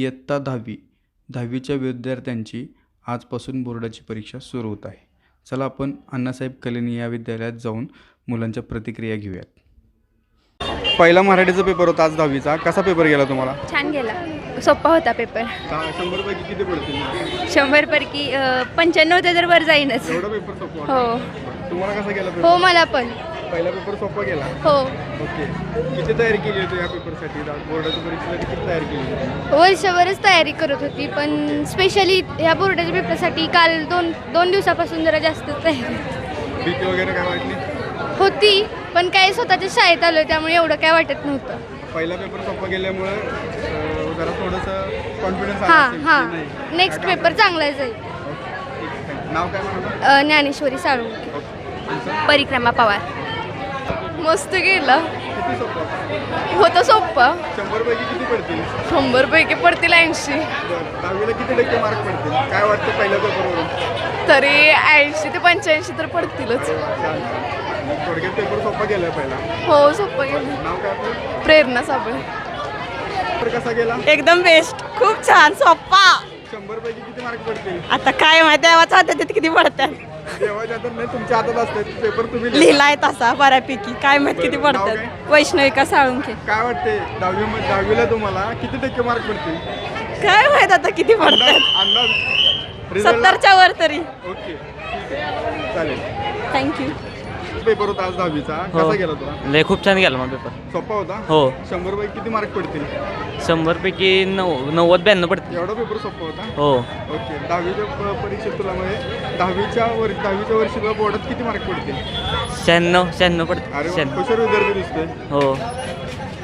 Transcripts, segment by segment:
इयत्ता दहावी दहावीच्या विद्यार्थ्यांची आजपासून बोर्डाची परीक्षा सुरू होत आहे. चला आपण अण्णासाहेब कलेनी या विद्यालयात जाऊन मुलांच्या प्रतिक्रिया घेऊयात. पहिला मराठीचा पेपर होता आज दहावीचा. कसा पेपर गेला तुम्हाला? छान गेला. सोपा होता पेपर. शंभर पैकी किती पडतील? शंभरपैकी पंच्याण्णव ते तर वर जाईनच. हो. तुम्हाला कसा गेला हो मला पण. पहिला पेपर सोपा गेला. हो. ओके. किती तयारी केली होती या पेपरसाठी? बोर्डाच्या परीक्षेसाठी किती तयारी केली होती? वर्षभरच तयारी करत होती पण स्पेशली ह्या बोर्डाच्या पेपरसाठी काल दोन दोन दिवसापासून जरा जास्तच तयारी. भीती वगैरे काय वाटली? होती पण काय स्वतःच्या शाळेत आलो त्यामुळे एवढं काय वाटत नव्हतं. पहिला पेपर सोपा गेल्यामुळे अं, जरा थोडंसं कॉन्फिडन्स हां हां. नेक्स्ट पेपर चांगला जाईल. नाव काय अ, ज्ञानेश्वरी साळुंके तुमचं? परिक्रमा पवार. मस्त गेला किती सोपं होतं? सोप्पं. शंभर पैकी किती पडतील? शंभर पैकी पडतील ऐंशी. बरं दहावीला किती टक्के मार्क पडतील? काय वाटतं पहिल्या पेपरवरून? तरी ऐंशी ते पंच्याऐंशी तर पडतीलच. छान छान. थोडक्यात पेपर सोपा गेला पहिला. हो सोपं गेलं. नाव काय आपलं? प्रेरणा साबळे. पेपर कसा गेला? एकदम बेस्ट खूप छान सोप्पा. शंभर पैकी किती मार्क पडतील? आता काय माहिती देवाचा हातात किती पडतात. देवाच्या हातात नाही तुमच्या हातात असते पेपर तुम्ही लिहा. लिहिलाय तसा बऱ्यापैकी. काय माहीत किती बरं, नाव पडतात. वैष्णविका साळुंखे? काय वाटते दहावी दहावीला तुम्हाला किती टक्के मार्क पडतील? काय माहीत आता किती पडतात? अंदाज Result- सत्तरच्या वर तरी. ओके ठीक आहे. चालेल. थँक्यू पेपर होता आज दहावीचा. कसा गेला तुला लय खूप छान गेला मग पेपर. सोपा होता? हो. शंभर पैकी किती मार्क पडतील? शंभरपैकी नऊ नव्वद ब्याण्णव पडते एवढा पेपर सोपा होता? हो. ओके. दहावीच्या प- परीक्षेत तुला म्हणजे दहावीच्या वर दहावीच्या वर्षी तुला बोर्डात किती मार्क पडतील? शहाण्णव शहाण्णव अरे पडते वा, शहाण्णव. हुशार विद्यार्थी दिसतोय. हो.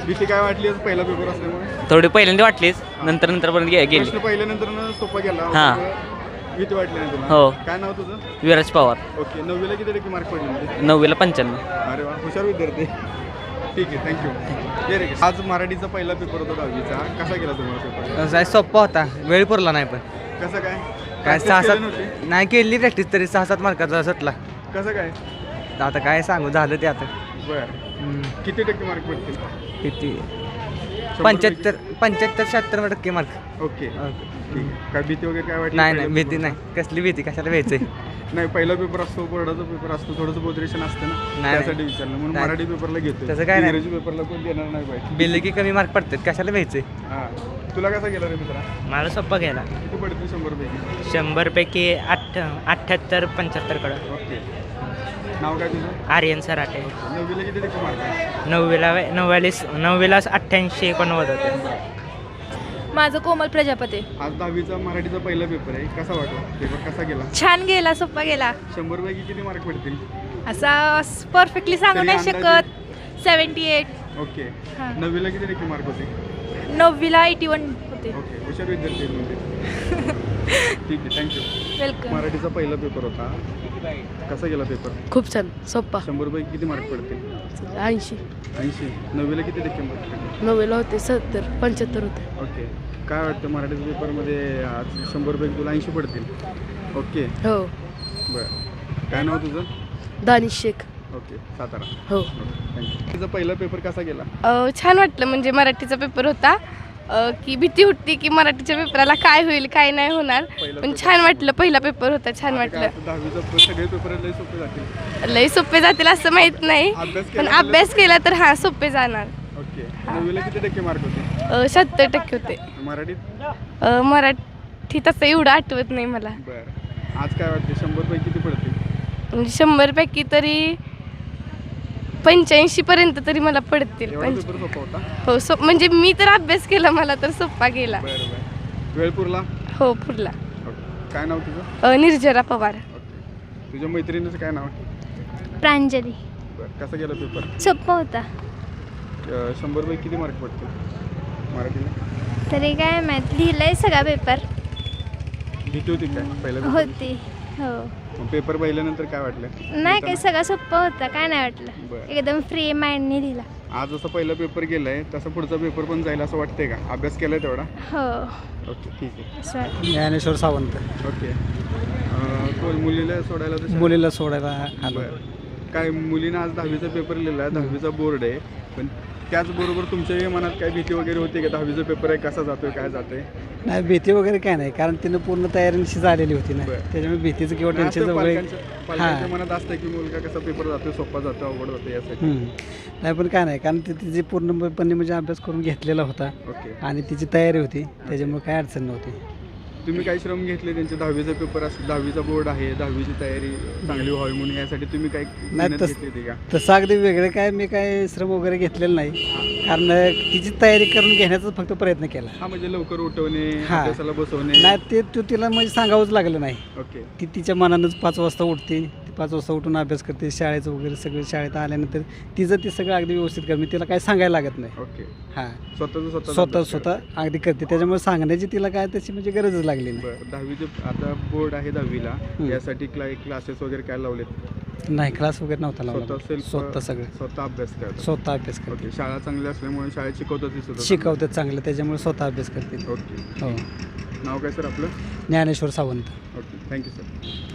भीती काय वाटली आज पहिला पेपर असल्यामुळे? थोडी पहिल्यांदा वाटलीच. नंतर नंतर पर्यंत गे- गेली. प्रश्न पहिल्यानंतर सोपा गेला. हा. भीती वाटली नाही हो. काय नाव तुझं? विराज पवार. ओके नववीला किती टक्के मार्क पडले म्हणजे? नववीला पंच्याण्णव. अरे वा हुशार विद्यार्थी. ठीक आहे थँक्यू ये रे आज मराठीचा पहिला पेपर होता दहावीचा. कसा गेला तुम्हाला पेपर जाय सोपा होता. वेळ पुरला नाही पण. कसं काय? काय Practice सहा केली नव्हती? सात नाही केली प्रॅक्टिस तरी सहा सात मार्काचा सुटला. कसं काय? आता काय सांगू झालं ते आता. बर. किती टक्के मार्क पडतील? किती? पंच्याहत्तर पंच्याहत्तर शहात्तर टक्के मार्क? ओके. ठीक आहे. काय भीती वगैरे काय वाटली नाही नाही पहिल्या भीती नाही? कसली भीती? कशाला भ्यायचंय? नाही पहिला पेपर असतो बोर्डाचा पेपर असतो थोडंसं बोधरेशन असतं ना. नाही. त्यासाठी विचारलं. म्हणून नाही. मराठी पेपरला घेतो तसं काय नाही. इंग्रजी पेपरला कोण देणार नाही पाहिजे बिल की कमी मार्क पडतात. कशाला भ्यायचंय? हां. तुला कसा गेला रे मित्रा? मला सोप्पा गेला. किती पडतील शंभर पैकी? शंभरपैकी अठ्ठ अठ्ठ्याहत्तर पंच्याहत्तरकडं ओके. नाव काय तुझं? आर्यन सराटे नववीला किती टक्के मार्क आहे? नववीला नव्यालीस नववीला अठ्ठ्याऐंशी एकोणनव्वद होते. माझं कोमल प्रजापती. आज दहावीचा मराठीचा पहिला पेपर आहे. कसा वाटला? पेपर कसा गेला? छान गेला सोपा गेला. शंभर पैकी किती मार्क पडतील? असा परफेक्टली सांगू तरी नाही अंदाजे? शकत. सेवन्टी एट ओके हां. नववीला किती टक्के मार्क होते? नववीला एटी वन होते. ओके हुशार विद्यार्थी म्हणजे. ठीक आहे. थँक्यू वेलकम मराठीचा पहिला पेपर होता. कसा गेला पेपर? खूप छान सोपा शंभर पैकी किती मार्क पडतील? ऐंशी. ऐंशी. नववीला किती टक्के मार्क पडतील? नववीला होते सत्तर पंच्याहत्तर होते. ओके. काय वाटतं मराठीच्या पेपरमध्ये आज शंभर पैकी तुला ऐंशी पडतील? ओके. हो. बरं. काय नाव तुझं? दानिश शेख. ओके. सातारा. हो. थँक्यू तिचा पहिला पेपर कसा गेला? अ, छान वाटलं. म्हणजे मराठीचा पेपर होता. अ, की भीती होती की मराठीच्या पेपराला काय होईल काय नाही होणार. पहिला पण. छान वाटलं पहिला पेपर होता छान वाटलं. आता दहावीचा सगळे पेपर लय सोपे जातील. लई सोपे जातील असं माहीत नाही अभ्यास पण अभ्यास केला तर हा सोपे जाणार. ओके. नववीला किती टक्के मार्क होते? शहात्तर टक्के होते. मराठीत? अ, मराठी तसं एवढं आठवत नाही मला. बरं. आज काय वाटते शंभर पैकी किती पडतील? म्हणजे शंभरपैकी तरी पंच्याऐंशी पर्यंत तरी मला पडतील. एवढा पंच पेपर सोपा होता? हो सो म्हणजे मी तर अभ्यास केला मला तर सोपा गेला. बरं बरं. हो पुरला. काय नाव तुझं? अ, निर्जरा पवार. तुझ्या मैत्रिणीचं काय नाव? प्रांजली. बरं कसा गेला पेपर? सोपा होता. अं, शंभर पैकी किती मार्क पडतील? मराठीला? तरी काय माहीत लिहिलंय सगळा पेपर. भीती होती काय? पहिला पेपर? होती हो. मग पेपर पाहिल्यानंतर काय वाटलं? नाही काही सगळं सोपं होतं काय नाही वाटलं. बरं. एकदम फ्री माइंडने लिहिला आज जसं पहिला पेपर गेलाय तसं पुढचा पेपर पण जाईल असं वाटतंय का? अभ्यास केलाय तेवढा? हो. ओके ठीक आहे. असं ज्ञानेश्वर सावंत. ओके. अं, कोण मुलीला सोडायला तर मुलीला सोडायला आलो. बरं. काय मुलीनं आज दहावीचा पेपर लिहिला दहावीचा बोर्ड आहे. पण त्याचबरोबर तुमच्याही मनात काय भीती वगैरे होती का? दहावीचा पेपर आहे कसा जातोय काय जातोय? नाही भीती वगैरे काय नाही कारण तिनं पूर्ण तयारीनिशी झालेली होती ना. बरं. त्याच्यामुळे भीतीचं किंवा असं टेन्शन वगैरे पालकांच्या पालकांच्या मनात असतं की मुलगा कसा पेपर जातोय सोपा जातो अवघड जातो यासाठी. हम्म. नाही पण काय नाही कारण ती तिची पूर्णपणे म्हणजे अभ्यास करून घेतलेला होता ओके. आणि तिची तयारी होती त्याच्यामुळे काय अडचण नव्हती. तुम्ही काय श्रम घेतले त्यांचे? दहावीचा पेपर असतो दहावीचा बोर्ड आहे दहावीची तयारी चांगली व्हावी म्हणून यासाठी तुम्ही काय मेहनत तस- घेतली होती का? तसं अगदी वेगळे काय मी काय श्रम वगैरे घेतलेलं नाही. कारण तिची तयारी करून घेण्याचा फक्त प्रयत्न केला. हा म्हणजे लवकर उठवणे हा. अभ्यासाला बसवणे. नाही ते तू तिला म्हणजे सांगावंच लागलं नाही. ओके. ती तिच्या मनानंच पाच वाजता उठते. पाच वाजता उठून अभ्यास करते शाळेचं वगैरे सगळं शाळेत आल्यानंतर तिचं ते सगळं अगदी व्यवस्थित कर मी तिला काय सांगायला लागत नाही. ओके. हां. स्वतःच स्वतः स्वतः स्वतः अगदी करते. त्याच्यामुळे सांगण्याची तिला काय त्याची म्हणजे गरजच लागली नाही. बरं दहावीचे आता बोर्ड आहे दहावीला. यासाठी क्ला क्लासेस वगैरे काय लावलेत? नाही क्लास वगैरे नव्हता लावला स्वतः सगळं. स्वतः अभ्यास करतात. स्वतः अभ्यास करते शाळा चांगली असल्यामुळे शाळेत शिकवतात शिकवतात चांगलं. त्याच्यामुळे स्वतः अभ्यास करते ओके. हो. नाव काय सर आपलं? Dnyaneshwar Sawant. Okay. Thank you sir.